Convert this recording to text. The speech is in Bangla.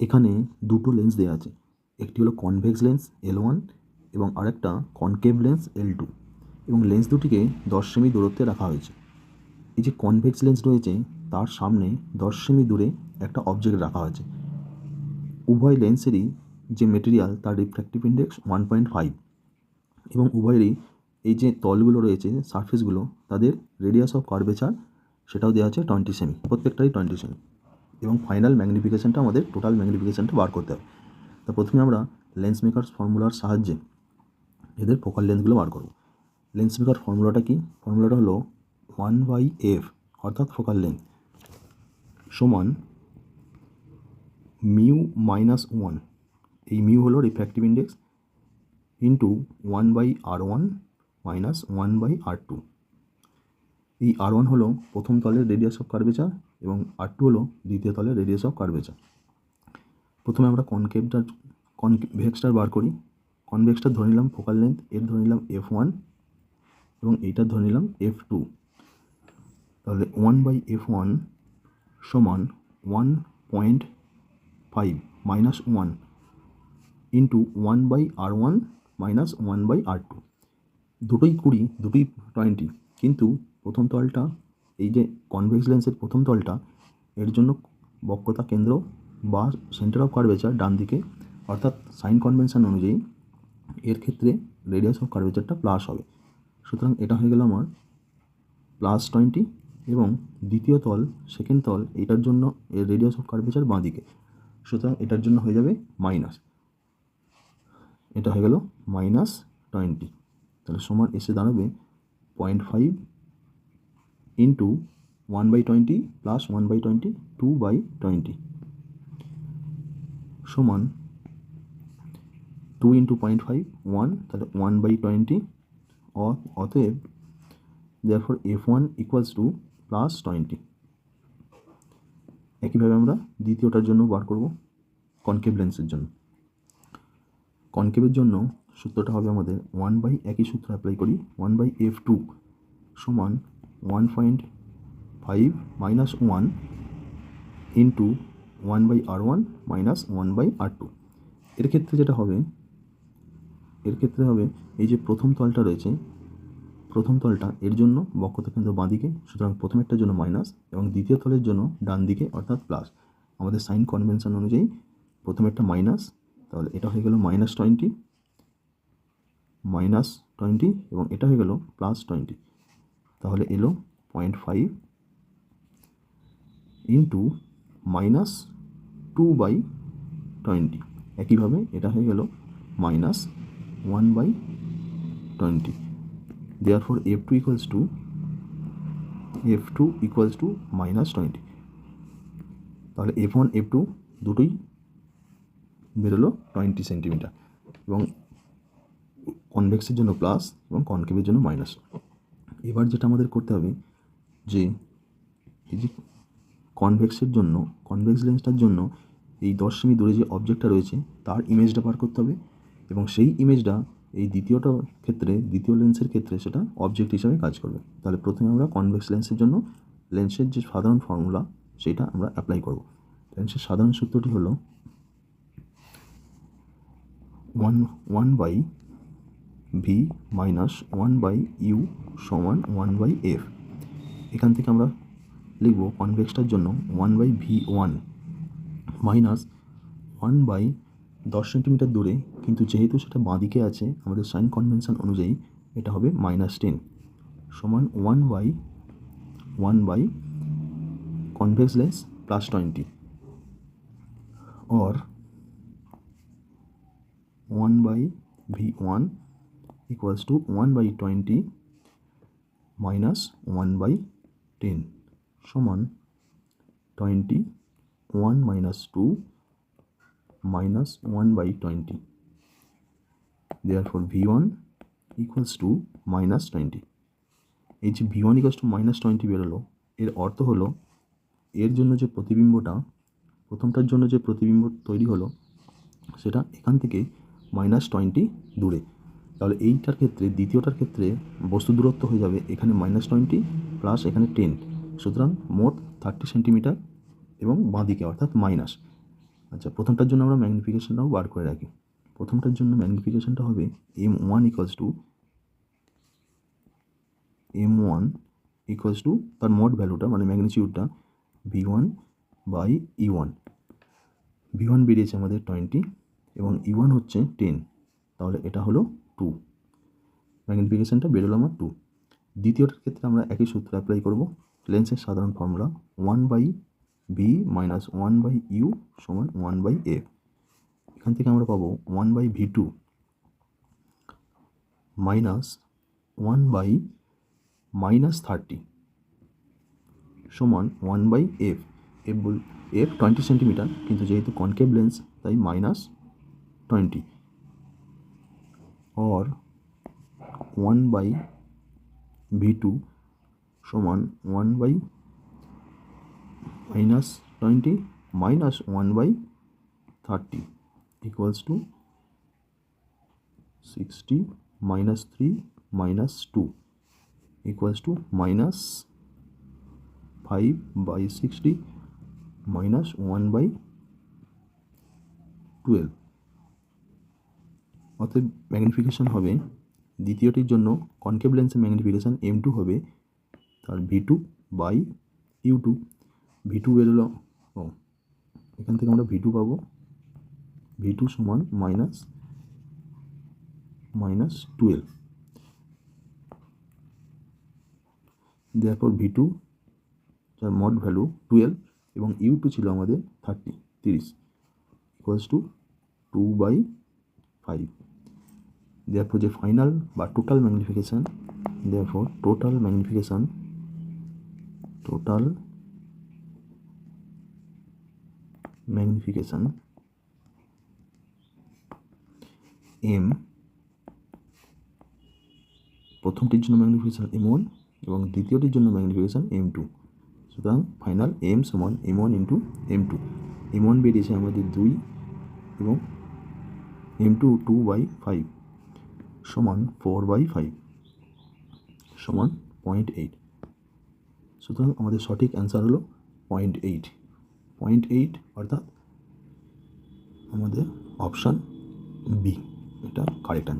এখানে দুটো লেন্স দেওয়া আছে। একটি হলো কনভেক্স লেন্স এল ওয়ান এবং আরেকটা কনকেভ লেন্স এল টু এবং লেন্স দুটিকে দশ সেমি দূরত্বে রাখা হয়েছে। এই যে কনভেক্স লেন্স রয়েছে, তার সামনে দশ সেমি দূরে একটা অবজেক্ট রাখা হয়েছে। উভয় লেন্সেরই যে মেটেরিয়াল তার refractive index one point five এবং উভয়েরই এই যে তলগুলো রয়েছে সারফেসগুলো তাদের রেডিয়াস অফ কার্ভেচার সেটাও দেওয়া আছে টোয়েন্টি সেমি প্রত্যেকটাই টোয়েন্টি সেমি। এবং ফাইনাল ম্যাগনিফিকেশানটা আমাদের টোটাল ম্যাগনিফিকেশানটা বার করতে হবে। তা প্রথমে আমরা লেন্স মেকার্স ফর্মুলার সাহায্যে এদের ফোকাল লেন্সগুলো বার করব। লেন্স মেকার ফর্মুলাটা কি? ফর্মুলাটা হলো ওয়ান বাই এফ অর্থাৎ ফোকাল লেন্থ সমান মিউ মাইনাস ওয়ান এই মিউ হলো refractive index into one by R one minus one by R two এই আর ওয়ান হলো প্রথম তলের রেডিয়াস অফ কার্ভেচার এবং আর টু হলো দ্বিতীয় তলের রেডিয়াস অফ কার্ভেচার প্রথমে আমরা কনকেভটার কনভেক্সটার বার করি। কনভেক্সটার ধরে নিলাম ফোকাল লেন্থ এর ধরে নিলাম এফ ওয়ান এবং এইটার ধরে নিলাম এফ টু তাহলে ওয়ান বাই এফ ওয়ান সমান one point five minus one into one by R one minus one by R two দুটোই কুড়ি, দুটোই টোয়েন্টি কিন্তু প্রথম তলটা এই যে কনভেক্স লেন্সের প্রথম তলটা, এর জন্য বক্রতা কেন্দ্র বা সেন্টার অফ কার্ভেচার ডান দিকে, অর্থাৎ সাইন কনভেনশন অনুযায়ী এর ক্ষেত্রে রেডিয়াস অফ কার্ভেচারটা প্লাস হবে। সুতরাং এটা হয়ে গেল আমার প্লাস টোয়েন্টি এবং দ্বিতীয় তল সেকেন্ড তল, এটার জন্য এর রেডিয়াস অফ কার্ভেচার বাঁ দিকে। সুতরাং এটার জন্য হয়ে যাবে মাইনাস এটা হয়ে গেল মাইনাস টোয়েন্টি তাহলে সমান এসে দাঁড়াবে point five into one by twenty plus one by twenty two by twenty সমান two into point five one তাহলে ওয়ান বাই টোয়েন্টি অতএব therefore F one equals two plus twenty একইভাবে আমরা দ্বিতীয়টার জন্য বার করব কনকেভ লেন্সের জন্য। কনকেভের জন্য সূত্রটা হবে আমাদের ওয়ান বাই একই সূত্র অ্যাপ্লাই করি ওয়ান বাই এফ টু সমান one point five minus one into one by R one minus one by R two এর ক্ষেত্রে যেটা হবে, এর ক্ষেত্রে হবে এই যে প্রথম তলটা রয়েছে, প্রথম তলটা এর জন্য বক্রতা কেন্দ্র বাঁ দিকে, সুতরাং প্রথমেরটার জন্য মাইনাস এবং দ্বিতীয় তলের জন্য ডান দিকে অর্থাৎ প্লাস আমাদের সাইন কনভেনশন অনুযায়ী প্রথমেরটা মাইনাস তাহলে এটা হয়ে গেল মাইনাস টোয়েন্টি মাইনাস টোয়েন্টি এবং এটা হয়ে গেল প্লাস টোয়েন্টি তাহলে এলো point five into minus two by twenty একইভাবে এটা হয়ে গেল minus one by twenty therefore F two equals two F two equals two minus twenty তাহলে এফ ওয়ান এফ টু দুটোই বেরোলো টোয়েন্টি সেন্টিমিটার এবং কনভেক্সের জন্য প্লাস এবং কনকেভের জন্য মাইনাস এবার যেটা আমাদের করতে হবে, যে এই যে কনভেক্সের জন্য কনভেক্স লেন্সটার জন্য এই দশ সেমি দূরে যে অবজেক্টটা রয়েছে, তার ইমেজটা বার করতে হবে এবং সেই ইমেজটা এই দ্বিতীয়টা ক্ষেত্রে, দ্বিতীয় লেন্সের ক্ষেত্রে সেটা অবজেক্ট হিসাবে কাজ করবে। তাহলে প্রথমে আমরা কনভেক্স লেন্সের জন্য লেন্সের যে সাধারণ ফর্মুলা সেটা আমরা অ্যাপ্লাই করব। লেন্সের সাধারণ সূত্রটি হলো one one by V minus one by U সমান ওয়ান বাই এফ এখান থেকে আমরা লিখব কনভেক্সটার জন্য one by V one minus one by দশ সেন্টিমিটার দূরে, কিন্তু যেহেতু সেটা বাঁদিকে আছে, আমাদের সাইন কনভেনশন অনুযায়ী এটা হবে মাইনাস টেন সমান one by one by convex lens plus twenty or 1 by v1 equals to 1 by 20 minus 1 by 10 সমান 20 1 minus 2 minus 1 by 20 therefore v1 equals to minus 20 এই যে V one equals two minus twenty বেরোলো, এর অর্থ হলো, এর জন্য যে প্রতিবিম্বটা, প্রথমটার জন্য যে প্রতিবিম্ব তৈরি হলো, সেটা এখান থেকে মাইনাস টোয়েন্টি দূরে। তাহলে এইটার ক্ষেত্রে, দ্বিতীয়টার ক্ষেত্রে বস্তু দূরত্ব হয়ে যাবে এখানে মাইনাস টোয়েন্টি প্লাস এখানে টেন সুতরাং মোট থার্টি সেন্টিমিটার এবং বাঁদিকে, অর্থাৎ মাইনাস আচ্ছা প্রথমটার জন্য আমরা ম্যাগনিফিকেশনটাও বার করে রাখি। প্রথমটার জন্য ম্যাগনিফিকেশনটা হবে M one equals two M one equals two তার মোট ভ্যালুটা মানে ম্যাগনিচিউডটা V one by U one V one বেরিয়েছে আমাদের টোয়েন্টি এবং ই ওয়ান হচ্ছে টেন তাহলে এটা হলো টু ম্যাগনিফিকেশনটা বেরোলো আমার টু দ্বিতীয়টার ক্ষেত্রে আমরা একই সূত্র অ্যাপ্লাই করব। লেন্সের সাধারণ formula one by V minus one by U সমান ওয়ান বাই এফ এখান থেকে আমরা পাবো one by V two minus one by minus thirty সমান ওয়ান বাই এফ এফ বল এফ টোয়েন্টি সেন্টিমিটার কিন্তু যেহেতু কনকেভ লেন্স তাই minus twenty or one by V two সমান one by minus twenty minus one by thirty equals two sixty minus three minus two equals two minus five by sixty minus one by twelve অতএব ম্যাগনিফিকেশান হবে। দ্বিতীয়টির জন্য কনকেভ লেন্সের ম্যাগনিফিকেশান এম টু হবে। তার V two by U two V two বেরোলো। ও, এখান থেকে আমরা ভি টু পাবো। ভি টু সমান মাইনাস মাইনাস টুয়েলভ দেওয়ার ভি টু যার মড ভ্যালু টুয়েলভ এবং ইউ টু ছিল আমাদের থার্টি তিরিশ। Equals to two by five therefore যে ফাইনাল বা total magnification therefore total magnification total magnification M প্রথমটির জন্য ম্যাগনিফিকেশান এম ওয়ান এবং দ্বিতীয়টির জন্য ম্যাগনিফিকেশান এম টু সুতরাং ফাইনাল এম সমান M one into M two M one বেরিয়েছে আমাদের দুই এবং M two two by five সমান ফোর বাই ফাইভ সমান পয়েন্ট এইট সুতরাং আমাদের সঠিক অ্যান্সার হলো পয়েন্ট এইট পয়েন্ট এইট অর্থাৎ আমাদের অপশান বি এটা কারেক্ট অ্যান্সার